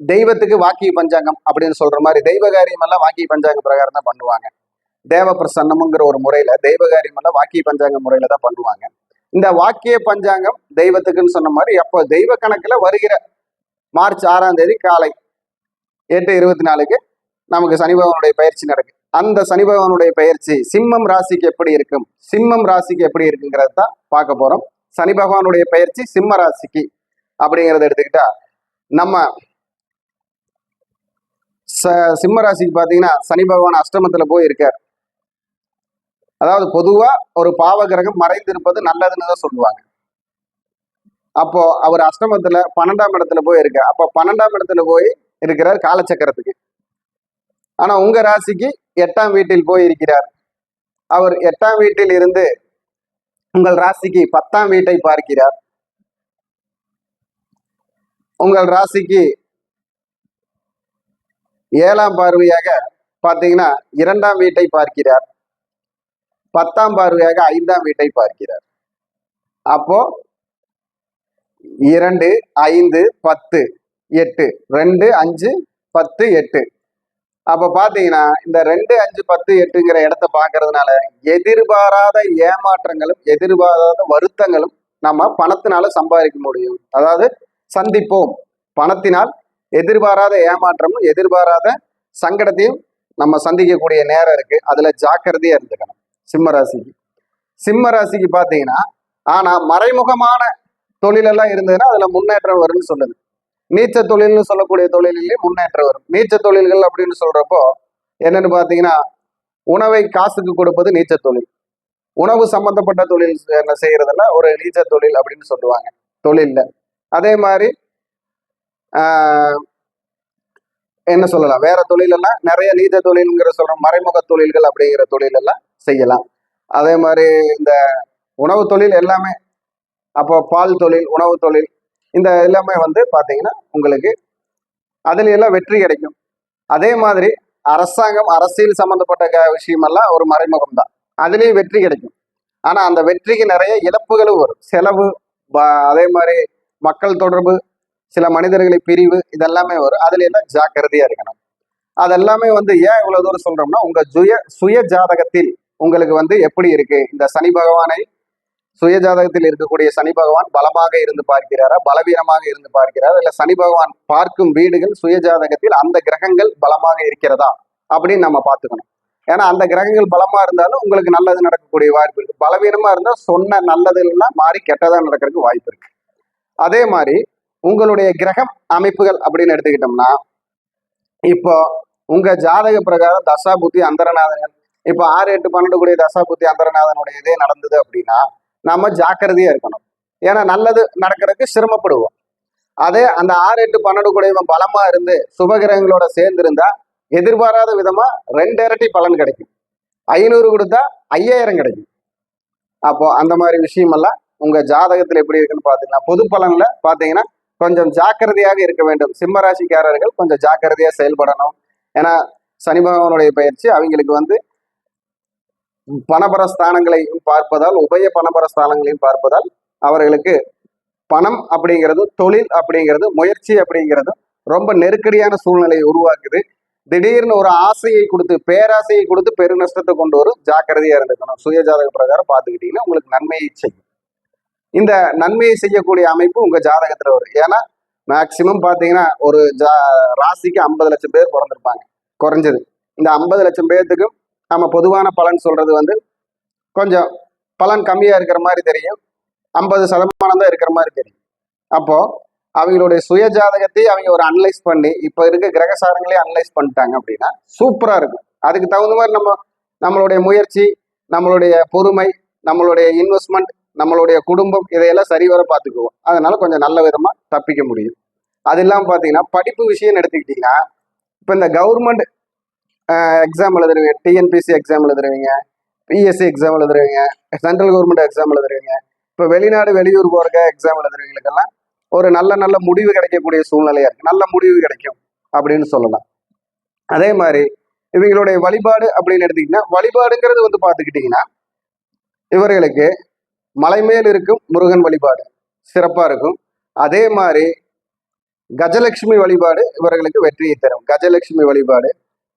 தெய்வத்துக்கு வாக்கிய பஞ்சாங்கம் அப்படின்னு சொல்ற மாதிரி தெய்வ காரியமெல்லாம் வாக்கிய பஞ்சாங்க பிரகாரம் தான் பண்ணுவாங்க. தேவ பிரசன்னம்ங்கிற ஒரு முறையில தெய்வ காரியமெல்லாம் வாக்கிய பஞ்சாங்க முறையில தான் பண்ணுவாங்க. இந்த வாக்கிய பஞ்சாங்கம் தெய்வத்துக்குன்னு சொன்ன மாதிரி அப்போ தெய்வ கணக்குல வருகிற மார்ச் ஆறாம் தேதி காலை எட்டு இருபத்தி நாலுக்கு நமக்கு சனி பகவானுடைய பயிற்சி நடக்கு. அந்த சனி பகவானுடைய பயிற்சி சிம்மம் ராசிக்கு எப்படி இருக்கும்? சிம்மம் ராசிக்கு எப்படி இருக்குங்கிறது தான் பார்க்க போறோம். சனி பகவானுடைய பயிற்சி சிம்ம ராசிக்கு அப்படிங்கிறத எடுத்துக்கிட்டா நம்ம ச சிம்ம ராசிக்கு பார்த்தீங்கன்னா சனி பகவான் அஷ்டமத்துல போய் இருக்கார் அதாவது பொதுவா ஒரு பாவ கிரகம் மறைந்திருப்பது நல்லதுன்னு தான் சொல்லுவாங்க. அப்போ அவர் அஷ்டமத்துல பன்னெண்டாம் இடத்துல போய் இருக்கார் அப்போ பன்னெண்டாம் இடத்துல போய் இருக்கிறார் காலச்சக்கரத்துக்கு. ஆனா உங்க ராசிக்கு எட்டாம் வீட்டில் போய் இருக்கிறார் அவர் எட்டாம் வீட்டில் இருந்து உங்கள் ராசிக்கு பத்தாம் வீட்டை பார்க்கிறார். உங்கள் ராசிக்கு ஏழாம் பார்வையாக பார்த்தீங்கன்னா இரண்டாம் வீட்டை பார்க்கிறார். பத்தாம் பார்வையாக ஐந்தாம் வீட்டை பார்க்கிறார். அப்போ இரண்டு ஐந்து பத்து எட்டு ரெண்டு அஞ்சு பத்து எட்டு. அப்போ பார்த்தீங்கன்னா இந்த ரெண்டு அஞ்சு பத்து எட்டுங்கிற இடத்த பார்க்கறதுனால எதிர்பாராத ஏமாற்றங்களும் எதிர்பாராத வருத்தங்களும் நம்ம பணத்தினால சம்பாதிக்க முடியும். அதாவது சந்திப்போம். பணத்தினால் எதிர்பாராத ஏமாற்றமும் எதிர்பாராத சங்கடத்தையும் நம்ம சந்திக்கக்கூடிய நேரம் இருக்கு. அதுல ஜாக்கிரதையா இருந்துக்கணும். சிம்ம ராசிக்கு. சிம்ம ராசிக்கு ஆனா மறைமுகமான தொழிலெல்லாம் இருந்ததுன்னா அதுல முன்னேற்றம் வரும்னு சொல்லுது. நீச்ச தொழில்னு சொல்லக்கூடிய தொழிலிலே முன்னேற்றம் வரும். நீச்ச தொழில்கள் அப்படின்னு சொல்றப்போ என்னன்னு பார்த்தீங்கன்னா உணவை காசுக்கு கொடுப்பது நீச்ச தொழில். உணவு சம்பந்தப்பட்ட தொழில் என்ன செய்யறதெல்லாம் ஒரு நீச்ச தொழில் அப்படின்னு சொல்லுவாங்க. தொழில்ல. அதே மாதிரி என்ன சொல்லலாம்? வேற தொழில் எல்லாம் நிறைய நீத தொழில்ங்கிற சொல்ற மறைமுக தொழில்கள் அப்படிங்கிற தொழில் எல்லாம் செய்யலாம். அதே மாதிரி இந்த உணவு தொழில் எல்லாமே அப்போ பால் தொழில் உணவு தொழில் இந்த எல்லாமே வந்து பார்த்தீங்கன்னா உங்களுக்கு அதுல எல்லாம் வெற்றி கிடைக்கும். அதே மாதிரி அரசாங்கம் அரசியல் சம்மந்தப்பட்ட விஷயமெல்லாம் ஒரு மறைமுகம் தான். அதுலேயும் வெற்றி கிடைக்கும். ஆனால் அந்த வெற்றிக்கு நிறைய இழப்புகளும் வரும். செலவு ப- அதே மாதிரி மக்கள் தொடர்பு சில மனிதர்களை பிரிவு இதெல்லாமே வரும். அதுல எல்லாம் ஜாக்கிரதையா இருக்கணும். அதெல்லாமே வந்து ஏன் இவ்வளவு தூரம் சொல்றோம்னா உங்க சுய சுய ஜாதகத்தில் உங்களுக்கு வந்து எப்படி இருக்கு? இந்த சனி பகவானை சுய ஜாதகத்தில் இருக்கக்கூடிய சனி பகவான் பலமாக இருந்து பார்க்கிறாரா? பலவீனமாக இருந்து பார்க்கிறாரா? இல்ல சனி பகவான் பார்க்கும் வீடுகள் சுய ஜாதகத்தில் அந்த கிரகங்கள் பலமாக இருக்கிறதா? அப்படின்னு நம்ம பார்த்துக்கணும். ஏன்னா அந்த கிரகங்கள் பலமா இருந்தாலும் உங்களுக்கு நல்லது நடக்கக்கூடிய வாய்ப்பு இருக்கு. பலவீனமா இருந்தா சொன்ன நல்லது எல்லாம் மாறி கெட்டதா நடக்கிறதுக்கு வாய்ப்பு இருக்கு. அதே மாதிரி உங்களுடைய கிரகம் அமைப்புகள் அப்படின்னு எடுத்துக்கிட்டோம்னா இப்போ உங்க ஜாதக பிரகாரம் தசா புத்தி அந்தரநாதன் இப்போ ஆறு எட்டு பன்னெண்டு கூடிய தசா புத்தி அந்தரநாதனுடைய இதே நடந்தது அப்படின்னா நம்ம ஜாக்கிரதையா இருக்கணும். ஏன்னா நல்லது நடக்கிறதுக்கு சிரமப்படுவோம். அதே அந்த ஆறு எட்டு பன்னெண்டு கூடியவன் பலமா இருந்து சுபகிரகங்களோட சேர்ந்து இருந்தா எதிர்பாராத விதமா ரெண்டு இரட்டி பலன் கிடைக்கும். ஐநூறு கொடுத்தா ஐயாயிரம் கிடைக்கும். அப்போ அந்த மாதிரி விஷயமெல்லாம் உங்க ஜாதகத்துல எப்படி இருக்குன்னு பாத்தீங்கன்னா பொது பலன்ல பாத்தீங்கன்னா கொஞ்சம் ஜாக்கிரதையாக இருக்க வேண்டும். சிம்ம ராசிக்காரர்கள் கொஞ்சம் ஜாக்கிரதையாக செயல்படணும். ஏன்னா சனி பகவானுடைய பயிற்சி அவங்களுக்கு வந்து பணபர ஸ்தானங்களையும் பார்ப்பதால் உபய பணபர ஸ்தானங்களையும் பார்ப்பதால் அவர்களுக்கு பணம் அப்படிங்கிறது தொழில் அப்படிங்கிறது முயற்சி அப்படிங்கிறது ரொம்ப நெருக்கடியான சூழ்நிலையை உருவாக்குது. திடீர்னு ஒரு ஆசையை கொடுத்து பேராசையை கொடுத்து பெருநஷ்டத்தை கொண்டு வரும் ஜாக்கிரதையா இருந்துக்கணும். சுய ஜாதக பிரகாரம் பார்த்துக்கிட்டீங்கன்னா உங்களுக்கு நன்மையை செய்யும். இந்த நன்மையை செய்யக்கூடிய அமைப்பு உங்க ஜாதகத்துல வரும். ஏன்னா மேக்சிமம் பாத்தீங்கன்னா ஒரு ஜா ராசிக்கு ஐம்பது லட்சம் பேர் பிறந்திருப்பாங்க. குறைஞ்சது. இந்த ஐம்பது லட்சம் பேர்த்துக்கும் நம்ம பொதுவான பலன் சொல்றது வந்து கொஞ்சம் பலன் கம்மியா இருக்கிற மாதிரி தெரியும். ஐம்பது சதமானம் தான் இருக்கிற மாதிரி தெரியும். அப்போ அவங்களுடைய சுய ஜாதகத்தை அவங்க ஒரு அனலைஸ் பண்ணி இப்போ இருக்க கிரகசாரங்களே அனலைஸ் பண்ணிட்டாங்க அப்படின்னா சூப்பரா இருக்கும். அதுக்கு தகுந்த மாதிரி நம்ம நம்மளுடைய முயற்சி நம்மளுடைய பொறுமை நம்மளுடைய இன்வெஸ்ட்மெண்ட் நம்மளுடைய குடும்பம் இதையெல்லாம் சரிவர பார்த்துக்குவோம். அதனால கொஞ்சம் நல்ல விதமா தப்பிக்க முடியும். அது இல்லாமல் பார்த்தீங்கன்னா படிப்பு விஷயம் எடுத்துக்கிட்டிங்கன்னா இப்போ இந்த கவர்மெண்ட் எக்ஸாம் எழுதுறவங்க டிஎன்பிசி எக்ஸாம் எழுதுறவங்க பிஎஸ்சி எக்ஸாம் எழுதுறவங்க சென்ட்ரல் கவர்மெண்ட் எக்ஸாம் எழுதுறவங்க இப்போ வெளிநாடு வெளியூர் போகிற எக்ஸாம் எழுதுறவங்களுக்கெல்லாம் ஒரு நல்ல நல்ல முடிவு கிடைக்கக்கூடிய சூழ்நிலையாக இருக்குது நல்ல முடிவு கிடைக்கும் அப்படின்னு சொல்லலாம். அதே மாதிரி இவங்களுடைய வழிபாடு அப்படின்னு எடுத்துக்கிட்டீங்கன்னா வழிபாடுங்கிறது வந்து பார்த்துக்கிட்டிங்கன்னா இவர்களுக்கு மலை மேல் இருக்கும் முருகன் வழிபாடு. சிறப்பாக இருக்கும். அதே மாதிரி கஜலட்சுமி வழிபாடு இவர்களுக்கு வெற்றியை தரும். கஜலட்சுமி வழிபாடு.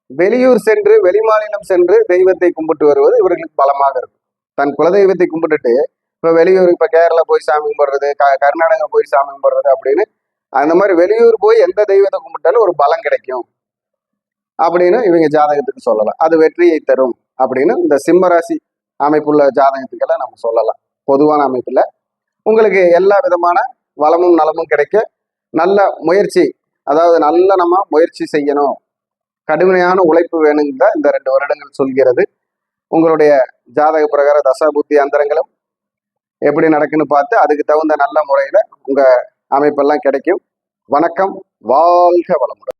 வெளியூர் சென்று வெளிமாநிலம் சென்று தெய்வத்தை கும்பிட்டு வருவது இவர்களுக்கு பலமாக இருக்கும். தன் குலதெய்வத்தை கும்பிட்டுட்டு இப்போ வெளியூர் இப்போ கேரளா போய் சாமி கும்பிடுறது க கர்நாடகா போய் சாமி கும்பிடுறது அப்படின்னு அந்த மாதிரி வெளியூர் போய் எந்த தெய்வத்தை கும்பிட்டாலும் ஒரு பலம் கிடைக்கும். அப்படின்னு இவங்க ஜாதகத்துக்கு சொல்லலாம். அது வெற்றியை தரும் அப்படின்னு இந்த சிம்மராசி அமைப்புள்ள ஜாதகத்துக்கெல்லாம் நம்ம சொல்லலாம். பொதுவான அமைப்பில். உங்களுக்கு எல்லா விதமான வளமும் நலமும் கிடைக்க நல்ல முயற்சி அதாவது நல்ல நம்ம முயற்சி செய்யணும். கடுமையான உழைப்பு வேணுங்கிற இந்த ரெண்டு வருடங்கள் சொல்கிறது. உங்களுடைய ஜாதக பிரகார தசாபுத்தி அந்தரங்களும் எப்படி நடக்குன்னு பார்த்து அதுக்கு தகுந்த நல்ல முறையில் உங்கள் அமைப்பெல்லாம் கிடைக்கும். வணக்கம் வாழ்க வளமுடன்.